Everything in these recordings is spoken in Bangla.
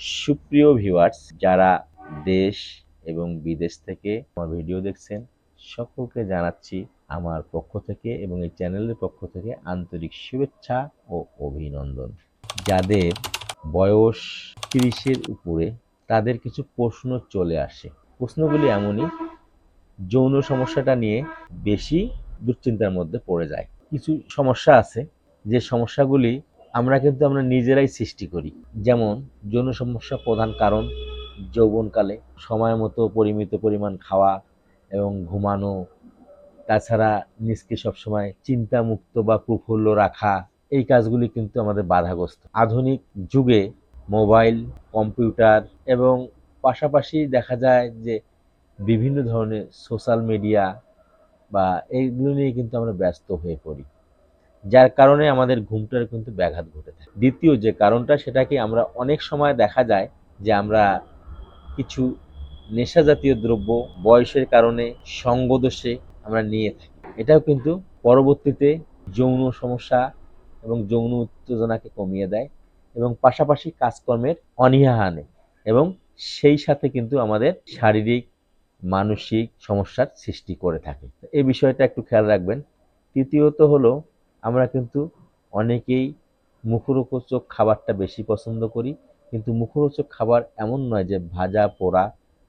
সুপ্রিয় ভিউয়ার্স যারা দেশ এবং বিদেশ থেকে আমার ভিডিও দেখছেন, সকলকে জানাচ্ছি আমার পক্ষ থেকে এবং এই চ্যানেলের পক্ষ থেকে আন্তরিক শুভেচ্ছা ও অভিনন্দন। যাদের বয়স তিরিশের উপরে, তাদের কিছু প্রশ্ন চলে আসে। প্রশ্নগুলি এমনই, যৌন সমস্যাটা নিয়ে বেশি দুশ্চিন্তার মধ্যে পড়ে যায়। কিছু সমস্যা আছে, যে সমস্যাগুলি আমরা কিন্তু আমরা নিজেরাই সৃষ্টি করি। যেমন, যৌন সমস্যা প্রধান কারণ যৌবনকালে সময় মতো পরিমিত পরিমাণ খাওয়া এবং ঘুমানো, তাছাড়া নিজকে সবসময় চিন্তামুক্ত বা প্রফুল্ল রাখা, এই কাজগুলি কিন্তু আমাদের বাধাগ্রস্ত। আধুনিক যুগে মোবাইল, কম্পিউটার এবং পাশাপাশি দেখা যায় যে বিভিন্ন ধরনের সোশ্যাল মিডিয়া বা এইগুলো নিয়ে কিন্তু আমরা ব্যস্ত হয়ে পড়ি। যার কারণে আমাদের ঘুমটার কিন্তু ব্যাঘাত ঘটে থাকে। দ্বিতীয় যে কারণটা, সেটাকে আমরা অনেক সময় দেখা যায় যে আমরা কিছু নেশা জাতীয় দ্রব্য বয়সের কারণে সঙ্গদোষে আমরা নিয়ে থাকি। এটাও কিন্তু পরবর্তীতে যৌন সমস্যা এবং যৌন উত্তেজনাকে কমিয়ে দেয় এবং পাশাপাশি কাজকর্মের অনীহা আনে এবং সেই সাথে কিন্তু আমাদের শারীরিক, মানসিক সমস্যার সৃষ্টি করে থাকে। এই বিষয়টা একটু খেয়াল রাখবেন। তৃতীয়ত হলো আমরা কিন্তু অনেকেই মুখরোচক খাবারটা বেশি পছন্দ করি। কিন্তু মুখরোচক খাবার এমন নয় যে ভাজা, পোড়া,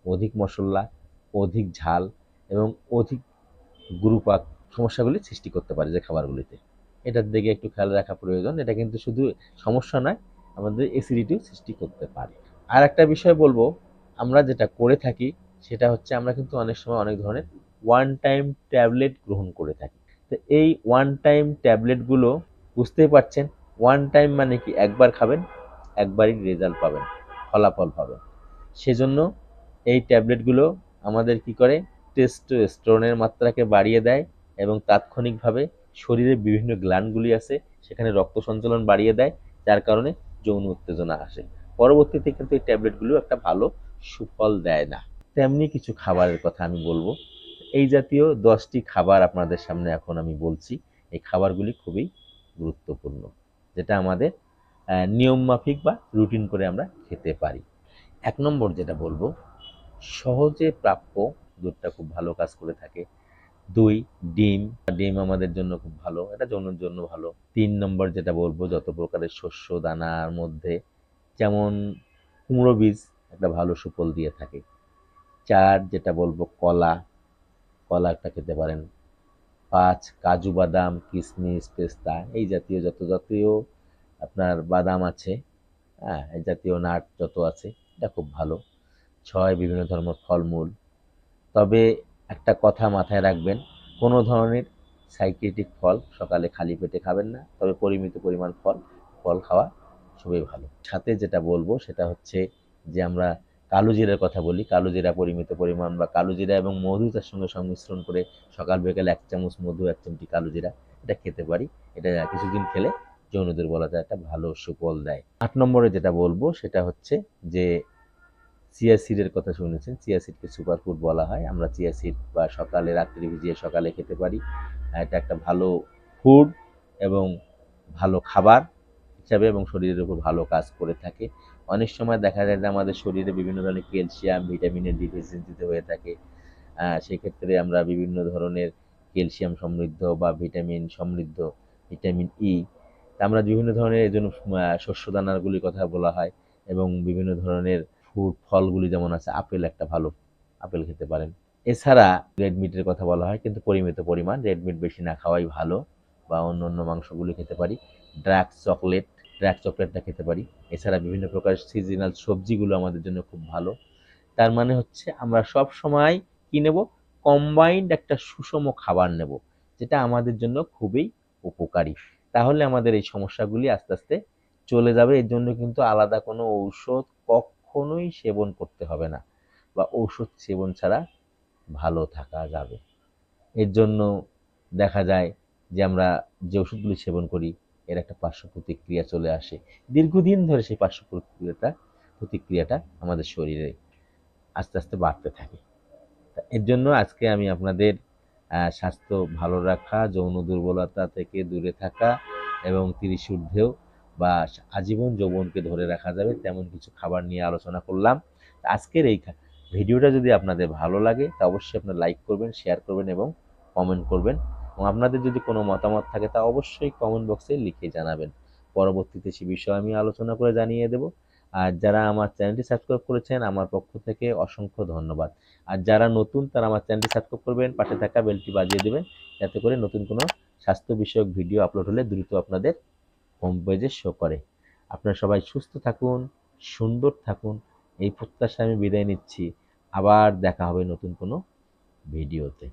অধিক মশলা, অধিক ঝাল এবং অধিক গুরুপাক সমস্যাগুলি সৃষ্টি করতে পারে যে খাবারগুলিতে। এটার দিকে একটু খেয়াল রাখা প্রয়োজন। এটা কিন্তু শুধু সমস্যা নয়, আমাদের অ্যাসিডিটিও সৃষ্টি করতে পারে। আর একটা বিষয় বলব, আমরা যেটা করে থাকি সেটা হচ্ছে আমরা কিন্তু অনেক সময় অনেক ধরনের ওয়ান টাইম ট্যাবলেট গ্রহণ করে থাকি। তো এই ওয়ান টাইম ট্যাবলেটগুলো বুঝতেই পারছেন ওয়ান টাইম মানে কি একবার খাবেন, একবারই রেজাল্ট পাবেন, ফলাফল পাবেন। সেজন্য এই ট্যাবলেটগুলো আমাদের কি করে? টেস্ট টেস্টোস্টেরনের মাত্রাকে বাড়িয়ে দেয় এবং তাৎক্ষণিকভাবে শরীরে বিভিন্ন গ্ল্যান্ডগুলি আছে, সেখানে রক্ত সঞ্চালন বাড়িয়ে দেয়, যার কারণে যৌন উত্তেজনা আসে। পরবর্তীতে কিন্তু এই ট্যাবলেটগুলো একটা ভালো সুফল দেয় না। তেমনি কিছু খাবারের কথা আমি বলব। এই জাতীয় দশটি খাবার আপনাদের সামনে এখন আমি বলছি এই খাবারগুলি খুবই গুরুত্বপূর্ণ যেটা আমাদের আহ, নিয়মমাফিক বা রুটিন করে আমরা খেতে পারি। এক নম্বর যেটা বলব সহজে প্রাপ্য দুধটা খুব ভালো কাজ করে থাকে। দুই ডিম ডিম আমাদের জন্য খুব ভালো এটা যৌনের জন্য ভালো। তিন নম্বর যেটা বলব যত প্রকারের শস্য দানার মধ্যে যেমন কুমড়ো বীজ একটা ভালো সুফল দিয়ে থাকে। চার যেটা বলব কলা কলা একটা খেতে পারেন। পাঁচ, কাজু বাদাম কিশমিশ পেস্তা, এই জাতীয় যত জাতীয় আপনার বাদাম আছে হ্যাঁ এই জাতীয় নাট যত আছে, এটা খুব ভালো। ছয়, বিভিন্ন ধরনের ফলমূল। তবে একটা কথা মাথায় রাখবেন, কোনো ধরনের সাইকেটিক ফল সকালে খালি পেটে খাবেন না, তবে পরিমিত পরিমাণ ফল ফল খাওয়া খুবই ভালো। সাথে যেটা বলব, সেটা হচ্ছে যে আমরা কালো জিরার কথা বলি কালো জিরা পরিমিত পরিমাণ বা কালো জিরা এবং মধু তার সঙ্গে সংমিশ্রণ করে সকাল বিকেল এক চামচ মধু, এক চামচি কালো জিরা এটা খেতে পারি। এটা কিছুদিন খেলে যৌন দুর্বলতা একটা ভালো সুফল দেয়। আট নম্বরে যেটা বলব, সেটা হচ্ছে যে চিয়া সিডের কথা শুনেছেন, চিয়া সিডকে সুপারফুড বলা হয়। আমরা চিয়া সিড বা সকালে, রাত্রি ভিজিয়ে সকালে খেতে পারি। এটা একটা ভালো ফুড এবং ভালো খাবার হিসাবে এবং শরীরের উপর ভালো কাজ করে থাকে। অনেক সময় দেখা যায় যে আমাদের শরীরে বিভিন্ন ধরনের ক্যালসিয়াম, ভিটামিনের ডিফিসিয়েন্সিতে হয়ে থাকে। সেক্ষেত্রে আমরা বিভিন্ন ধরনের ক্যালসিয়াম সমৃদ্ধ বা ভিটামিন সমৃদ্ধ, ভিটামিন ই আমরা বিভিন্ন ধরনের এই জন্য শস্য দানারগুলির কথা বলা হয় এবং বিভিন্ন ধরনের ফ্রুট, ফলগুলি যেমন আছে, আপেল একটা ভালো আপেল খেতে পারেন। এছাড়া রেড মিটের কথা বলা হয়, কিন্তু পরিমিত পরিমাণ। রেড মিট বেশি না খাওয়াই ভালো বা অন্য অন্য মাংসগুলি খেতে পারি। ড্রাক চকলেট ড্রাক চকলেটটা খেতে পারি। এছাড়া বিভিন্ন প্রকার সিজনাল সবজিগুলো আমাদের জন্য খুব ভালো। তার মানে হচ্ছে আমরা সব সময় কি নেব? কম্বাইন্ড একটা সুষম খাবার নেব, যেটা আমাদের জন্য খুবই উপকারী। তাহলে আমাদের এই সমস্যাগুলি আস্তে আস্তে চলে যাবে। এর জন্য কিন্তু আলাদা কোনো ঔষধ কখনোই সেবন করতে হবে না বা ঔষধ সেবন ছাড়া ভালো থাকা যাবে। এর জন্য দেখা যায় যে আমরা যে ওষুধগুলি সেবন করি এর একটা পার্শ্ব প্রতিক্রিয়া চলে আসে। দীর্ঘদিন ধরে সেই পার্শ্ব প্রতিক্রিয়াটা প্রতিক্রিয়াটা আমাদের শরীরে আস্তে আস্তে বাড়তে থাকে। এর জন্য আজকে আমি আপনাদের স্বাস্থ্য ভালো রাখা, যৌন দুর্বলতা থেকে দূরে থাকা এবং তিরিশ বা আজীবন যৌবনকে ধরে রাখা যাবে তেমন কিছু খাবার নিয়ে আলোচনা করলাম। আজকের এই ভিডিওটা যদি আপনাদের ভালো লাগে, তা অবশ্যই আপনারা লাইক করবেন, শেয়ার করবেন এবং কমেন্ট করবেন। এবং আপনাদের যদি কোনো মতামত থাকে তা অবশ্যই কমেন্ট বক্সে লিখে জানাবেন। পরবর্তীতে সে বিষয়ে আমি আলোচনা করে জানিয়ে দেব। আর যারা আমার চ্যানেলটি সাবস্ক্রাইব করেছেন, আমার পক্ষ থেকে অসংখ্য ধন্যবাদ। আর যারা নতুন, তারা আমার চ্যানেলটি সাবস্ক্রাইব করবেন, পাশে থাকা বেলটি বাজিয়ে দেবেন, যাতে করে নতুন কোনো স্বাস্থ্য বিষয়ক ভিডিও আপলোড হলে দ্রুত আপনাদের হোম পেজে শো করে। আপনারা সবাই সুস্থ থাকুন, সুন্দর থাকুন, এই প্রত্যাশা আমি বিদায় নিচ্ছি। আবার দেখা হবে নতুন কোনো ভিডিওতে।